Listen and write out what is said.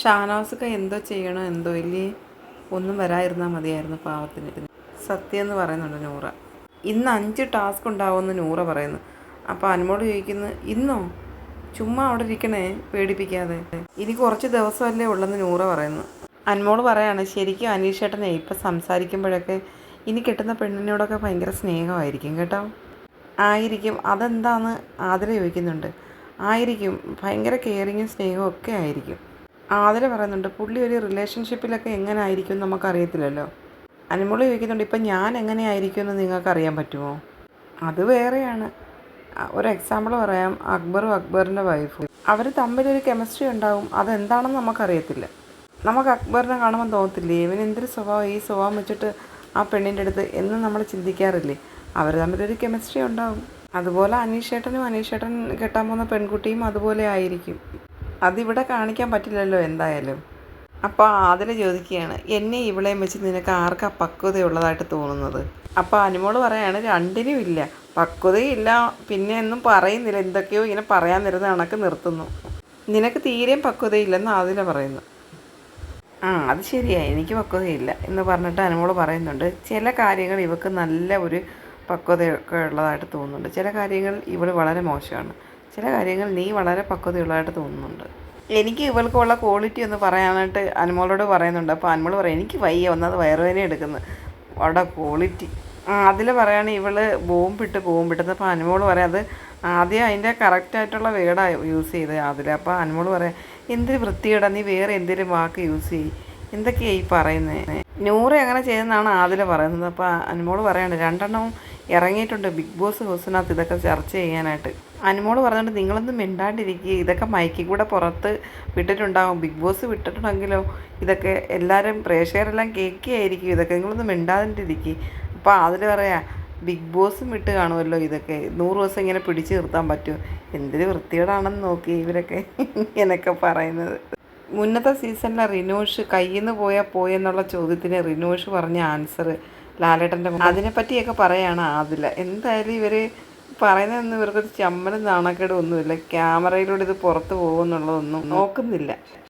ഷാനവാസൊക്കെ എന്തോ ചെയ്യണോ എന്തോ ഇല്ലേ? ഒന്നും വരാതിരുന്നാൽ മതിയായിരുന്നു പാവത്തിന്. സത്യം എന്ന് പറയുന്നുണ്ട് നൂറ. ഇന്ന് അഞ്ച് ടാസ്ക് ഉണ്ടാവുമെന്ന് നൂറ പറയുന്നു. അപ്പോൾ അനുമോട് ചോദിക്കുന്നു ഇന്നോ? ചുമ്മാ അവിടെ ഇരിക്കണേ പേടിപ്പിക്കാതെ. ഇനി കുറച്ച് ദിവസമല്ലേ ഉള്ളെന്ന് നൂറ പറയുന്നു. അനുമോൾ പറയാണ് ശരിക്കും അനീഷേട്ടനെ ഇപ്പം സംസാരിക്കുമ്പോഴൊക്കെ ഇനി കിട്ടുന്ന പെണ്ണിനോടൊക്കെ ഭയങ്കര സ്നേഹമായിരിക്കും കേട്ടോ. ആയിരിക്കും. അതെന്താന്ന് ആതിര ചോദിക്കുന്നുണ്ട്. ആയിരിക്കും. ഭയങ്കര കെയറിങ്ങും സ്നേഹവും ഒക്കെ ആയിരിക്കും. ആതിര പറയുന്നുണ്ട് പുള്ളി ഒരു റിലേഷൻഷിപ്പിലൊക്കെ എങ്ങനെ ആയിരിക്കും നമുക്കറിയത്തില്ലല്ലോ. അനുമോൾ ചോദിക്കുന്നുണ്ട് ഇപ്പം ഞാൻ എങ്ങനെയായിരിക്കും എന്ന് നിങ്ങൾക്ക് അറിയാൻ പറ്റുമോ? അത് വേറെയാണ്. ഒരു എക്സാമ്പിൾ പറയാം അക്ബറും അക്ബറിന്റെ വൈഫും അവർ തമ്മിലൊരു കെമിസ്ട്രി ഉണ്ടാവും അതെന്താണെന്ന് നമുക്കറിയത്തില്ല. നമുക്ക് അക്ബറിനെ കാണുമ്പോൾ തോന്നത്തില്ലേ ഇവൻ എന്തൊരു സ്വഭാവം ഈ സ്വഭാവം വെച്ചിട്ട് ആ പെണ്ണിന്റെ അടുത്ത് എന്നും നമ്മൾ ചിന്തിക്കാറില്ലേ? അവർ തമ്മിലൊരു കെമിസ്ട്രി ഉണ്ടാവും. അതുപോലെ അനീഷേട്ടനും അനീഷേട്ടൻ കെട്ടാൻ പോകുന്ന പെൺകുട്ടിയും അതുപോലെ ആയിരിക്കും. അതിവിടെ കാണിക്കാൻ പറ്റില്ലല്ലോ എന്തായാലും. അപ്പോൾ അതിൽ ചോദിക്കുകയാണ് എന്നെ ഇവളെയും വെച്ച് നിനക്ക് ആർക്കാ പക്വതയുള്ളതായിട്ട് തോന്നുന്നത്? അപ്പോൾ അനുമോൾ പറയാണ് രണ്ടിനും ഇല്ല. പക്വതയില്ല പിന്നെ ഒന്നും പറയുന്നില്ല. എന്തൊക്കെയോ ഇങ്ങനെ പറയാൻ നിരുന്ന കണക്ക് നിർത്തുന്നു. നിനക്ക് തീരെയും പക്വതയില്ലെന്ന് ആതിര പറയുന്നു. ആ അത് ശരിയാ. എനിക്ക് പക്വതയില്ല. എന്ന് പറഞ്ഞിട്ട് അനുമോൾ പറയുന്നുണ്ട് ചില കാര്യങ്ങൾ ഇവക്ക് നല്ല ഒരു പക്വതയൊക്കെ ഉള്ളതായിട്ട് തോന്നുന്നുണ്ട്. ചില കാര്യങ്ങൾ ഇവൾ വളരെ മോശമാണ്. ചില കാര്യങ്ങൾ നീ വളരെ പക്വതയുള്ളതായിട്ട് തോന്നുന്നുണ്ട്. എനിക്ക് ഇവൾക്കുള്ള ക്വാളിറ്റി ഒന്ന് പറയാനായിട്ട് അനുമോളോട് പറയുന്നുണ്ട്. അപ്പോൾ അനുമോൾ പറയും എനിക്ക് വയ്യ ഒന്നത് വയറുവേദന എടുക്കുന്നു. അവിടെ ക്വാളിറ്റി അതിൽ പറയുകയാണെങ്കിൽ ഇവൾ ബോംബിട്ട് ബോംബിട്ടത് അപ്പോൾ അനുമോൾ പറയാം അത് ആദ്യം അതിന്റെ കറക്റ്റായിട്ടുള്ള വേർഡാണ് യൂസ് ചെയ്തത് അതിൽ അപ്പോൾ അനുമോൾ പറയാം എന്തൊരു വൃത്തികേടാ നീ വേറെ എന്തെങ്കിലും വാക്ക് യൂസ് ചെയ്യും? എന്തൊക്കെയാണ് ഈ പറയുന്നത് നൂറ് അങ്ങനെ ചെയ്യുന്നതാണ് ആദില പറയുന്നത്. അപ്പോൾ അനുമോൾ പറയുന്നത് രണ്ടെണ്ണവും ഇറങ്ങിയിട്ടുണ്ട്. ബിഗ് ബോസ് ഹൗസിനകത്ത് ഇതൊക്കെ ചർച്ച ചെയ്യാനായിട്ട്. അനുമോൾ പറഞ്ഞിട്ട് നിങ്ങളൊന്നും മിണ്ടാണ്ടിരിക്കുക ഇതൊക്കെ മൈക്കിൽ കൂടെ പുറത്ത് വിട്ടിട്ടുണ്ടാകും ബിഗ് ബോസ് വിട്ടിട്ടുണ്ടെങ്കിലോ? ഇതൊക്കെ എല്ലാവരും പ്രേക്ഷകരെല്ലാം കേൾക്കുകയായിരിക്കും. ഇതൊക്കെ നിങ്ങളൊന്നും മിണ്ടാതിരിക്കുക അപ്പോൾ അതിൽ പറയാം ബിഗ് ബോസും വിട്ട് കാണുമല്ലോ ഇതൊക്കെ. നൂറ് ദിവസം ഇങ്ങനെ പിടിച്ചു നിർത്താൻ പറ്റുമോ? എന്തൊരു വൃത്തിയോടാണെന്ന് നോക്കി ഇവരൊക്കെ ഇങ്ങനെയൊക്കെ പറയുന്നത്. മുന്നത്തെ സീസണിലെ റിനോഷ് കയ്യിൽ നിന്ന് പോയാൽ പോയെന്നുള്ള ചോദ്യത്തിന് റിനോഷ് പറഞ്ഞ ആൻസർ ലാലേട്ടന്റെ അതിനെപ്പറ്റിയൊക്കെ പറയാണ് ആദില. എന്തായാലും ഇവർ പറയുന്നതൊന്നും ഇവർക്കൊരു ചമ്മലും നാണക്കേടും ഒന്നുമില്ല. ക്യാമറയിലൂടെ ഇത് പുറത്തു പോകുമെന്നുള്ളതൊന്നും നോക്കുന്നില്ല.